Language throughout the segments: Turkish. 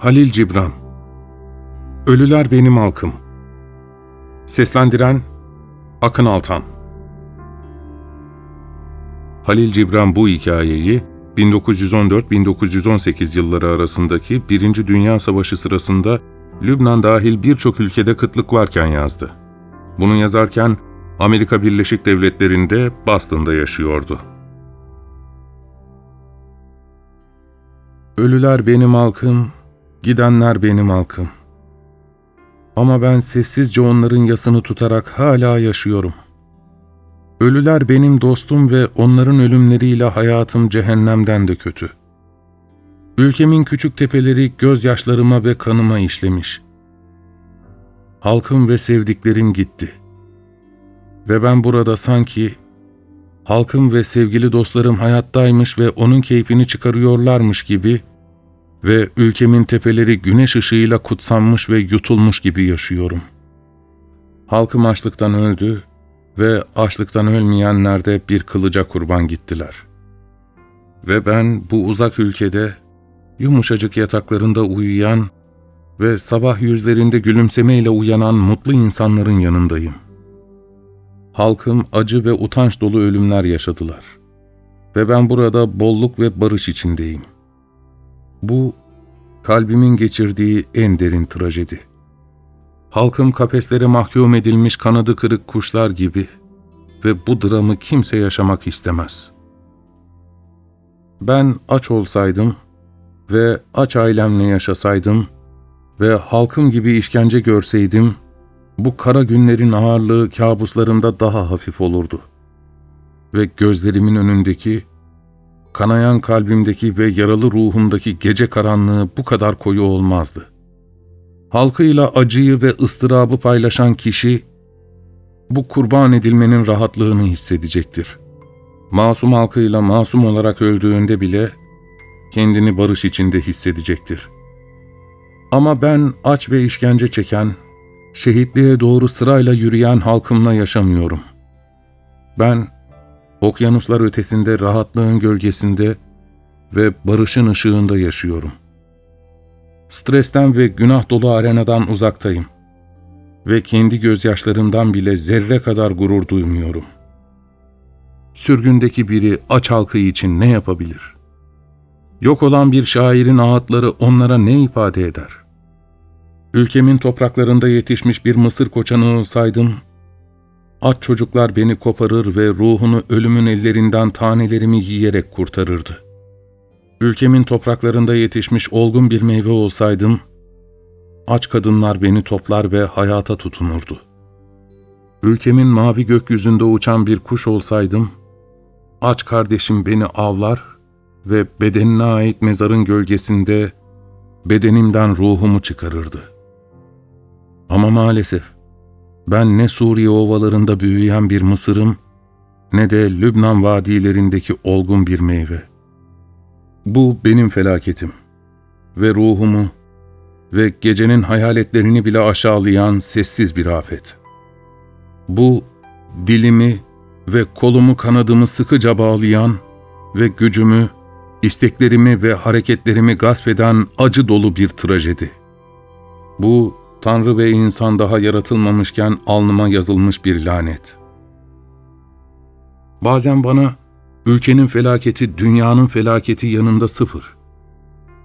Halil Cibran Ölüler Benim Halkım Seslendiren Akın Altan Halil Cibran bu hikayeyi 1914-1918 yılları arasındaki Birinci Dünya Savaşı sırasında Lübnan dahil birçok ülkede kıtlık varken yazdı. Bunu yazarken Amerika Birleşik Devletleri'nde Boston'da yaşıyordu. Ölüler benim halkım, gidenler benim halkım. Ama ben sessizce onların yasını tutarak hala yaşıyorum. Ölüler benim dostum ve onların ölümleriyle hayatım cehennemden de kötü. Ülkemin küçük tepeleri gözyaşlarıma ve kanıma işlemiş. Halkım ve sevdiklerim gitti. Ve ben burada sanki halkım ve sevgili dostlarım hayattaymış ve onun keyfini çıkarıyorlarmış gibi ve ülkemin tepeleri güneş ışığıyla kutsanmış ve yutulmuş gibi yaşıyorum. Halkım açlıktan öldü ve açlıktan ölmeyenler de bir kılıca kurban gittiler. Ve ben bu uzak ülkede yumuşacık yataklarında uyuyan ve sabah yüzlerinde gülümsemeyle uyanan mutlu insanların yanındayım. Halkım acı ve utanç dolu ölümler yaşadılar. Ve ben burada bolluk ve barış içindeyim. Bu, kalbimin geçirdiği en derin trajedi. Halkım kafeslere mahkum edilmiş kanadı kırık kuşlar gibi ve bu dramı kimse yaşamak istemez. Ben aç olsaydım ve aç ailemle yaşasaydım ve halkım gibi işkence görseydim, bu kara günlerin ağırlığı kabuslarımda daha hafif olurdu. Ve gözlerimin önündeki, kanayan kalbimdeki ve yaralı ruhumdaki gece karanlığı bu kadar koyu olmazdı. Halkıyla acıyı ve ıstırabı paylaşan kişi, bu kurban edilmenin rahatlığını hissedecektir. Masum halkıyla masum olarak öldüğünde bile, kendini barış içinde hissedecektir. Ama ben aç ve işkence çeken, şehitliğe doğru sırayla yürüyen halkımla yaşamıyorum. Ben, okyanuslar ötesinde rahatlığın gölgesinde ve barışın ışığında yaşıyorum. Stresten ve günah dolu arenadan uzaktayım ve kendi gözyaşlarımdan bile zerre kadar gurur duymuyorum. Sürgündeki biri aç halkı için ne yapabilir? Yok olan bir şairin ağıtları onlara ne ifade eder? Ülkemin topraklarında yetişmiş bir mısır koçanı olsaydım, aç çocuklar beni koparır ve ruhunu ölümün ellerinden tanelerimi yiyerek kurtarırdı. Ülkemin topraklarında yetişmiş olgun bir meyve olsaydım, aç kadınlar beni toplar ve hayata tutunurdu. Ülkemin mavi gökyüzünde uçan bir kuş olsaydım, aç kardeşim beni avlar ve bedenine ait mezarın gölgesinde bedenimden ruhumu çıkarırdı. Ama maalesef ben ne Suriye ovalarında büyüyen bir mısırım ne de Lübnan vadilerindeki olgun bir meyve. Bu benim felaketim ve ruhumu ve gecenin hayaletlerini bile aşağılayan sessiz bir afet. Bu dilimi ve kolumu kanadımı sıkıca bağlayan ve gücümü, isteklerimi ve hareketlerimi gasp eden acı dolu bir trajedi. Bu Tanrı ve insan daha yaratılmamışken alnıma yazılmış bir lanet. Bazen bana ülkenin felaketi dünyanın felaketi yanında sıfır.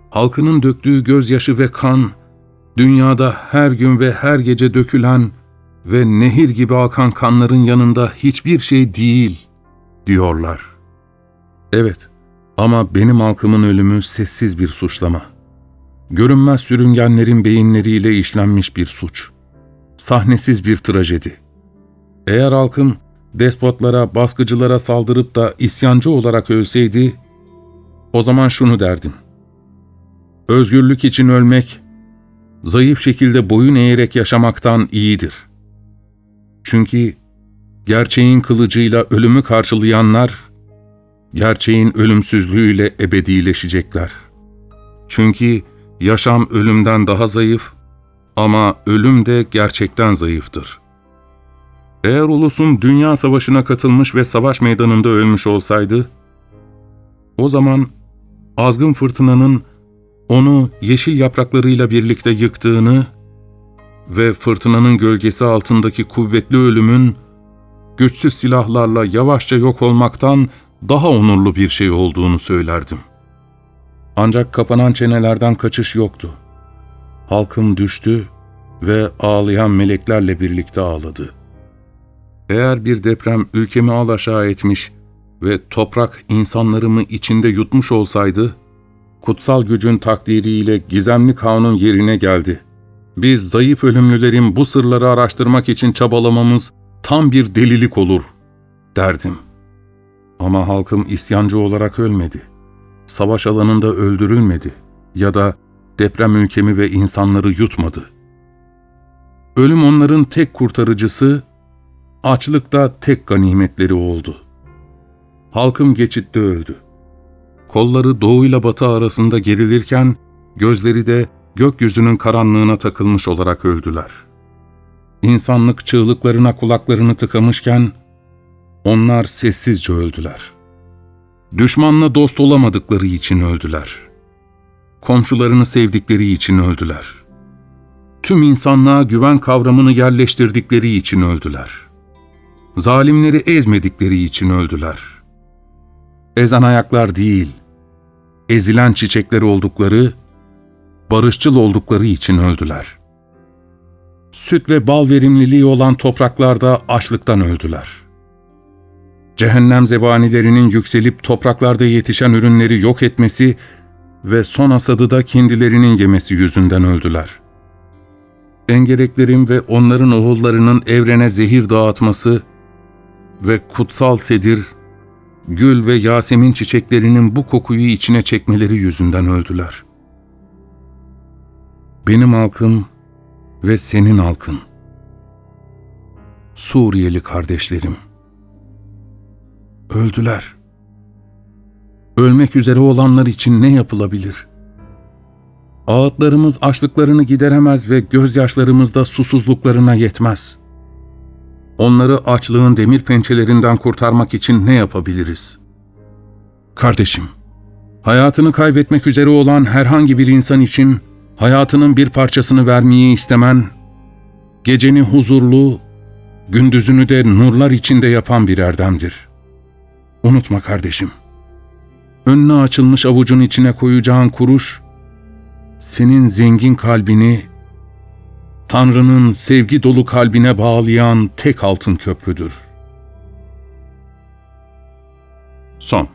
Halkının döktüğü gözyaşı ve kan, dünyada her gün ve her gece dökülen ve nehir gibi akan kanların yanında hiçbir şey değil, diyorlar. Evet, ama benim halkımın ölümü sessiz bir suçlama. Görünmez sürüngenlerin beyinleriyle işlenmiş bir suç. Sahnesiz bir trajedi. Eğer halkım despotlara, baskıcılara saldırıp da isyancı olarak ölseydi, o zaman şunu derdim. Özgürlük için ölmek, zayıf şekilde boyun eğerek yaşamaktan iyidir. Çünkü gerçeğin kılıcıyla ölümü karşılayanlar, gerçeğin ölümsüzlüğüyle ebedileşecekler. Çünkü yaşam ölümden daha zayıf ama ölüm de gerçekten zayıftır. Eğer ulusun dünya savaşına katılmış ve savaş meydanında ölmüş olsaydı, o zaman azgın fırtınanın onu yeşil yapraklarıyla birlikte yıktığını ve fırtınanın gölgesi altındaki kuvvetli ölümün güçsüz silahlarla yavaşça yok olmaktan daha onurlu bir şey olduğunu söylerdim. Ancak kapanan çenelerden kaçış yoktu. Halkım düştü ve ağlayan meleklerle birlikte ağladı. Eğer bir deprem ülkemi alaşağı etmiş ve toprak insanlarımı içinde yutmuş olsaydı, kutsal gücün takdiriyle gizemli kanun yerine geldi. Biz zayıf ölümlülerin bu sırları araştırmak için çabalamamız tam bir delilik olur, derdim. Ama halkım isyancı olarak ölmedi. Savaş alanında öldürülmedi ya da deprem ülkemi ve insanları yutmadı. Ölüm onların tek kurtarıcısı, açlıkta tek ganimetleri oldu. Halkım geçitte öldü. Kolları doğuyla batı arasında gerilirken, gözleri de gökyüzünün karanlığına takılmış olarak öldüler. İnsanlık çığlıklarına kulaklarını tıkamışken, onlar sessizce öldüler. Düşmanla dost olamadıkları için öldüler. Komşularını sevdikleri için öldüler. Tüm insanlığa güven kavramını yerleştirdikleri için öldüler. Zalimleri ezmedikleri için öldüler. Ezan ayaklar değil, ezilen çiçekleri oldukları, barışçıl oldukları için öldüler. Süt ve bal verimliliği olan topraklarda açlıktan öldüler. Cehennem zebanilerinin yükselip topraklarda yetişen ürünleri yok etmesi ve son hasadı da kendilerinin yemesi yüzünden öldüler. Engereklerin ve onların oğullarının evrene zehir dağıtması ve kutsal sedir, gül ve yasemin çiçeklerinin bu kokuyu içine çekmeleri yüzünden öldüler. Benim halkım ve senin halkın. Suriyeli kardeşlerim. Öldüler. Ölmek üzere olanlar için ne yapılabilir? Ağıtlarımız açlıklarını gideremez ve gözyaşlarımız da susuzluklarına yetmez. Onları açlığın demir pençelerinden kurtarmak için ne yapabiliriz? Kardeşim, hayatını kaybetmek üzere olan herhangi bir insan için hayatının bir parçasını vermeyi istemen, geceni huzurlu, gündüzünü de nurlar içinde yapan bir erdemdir. Unutma kardeşim, önüne açılmış avucun içine koyacağın kuruş, senin zengin kalbini, Tanrı'nın sevgi dolu kalbine bağlayan tek altın köprüdür. Son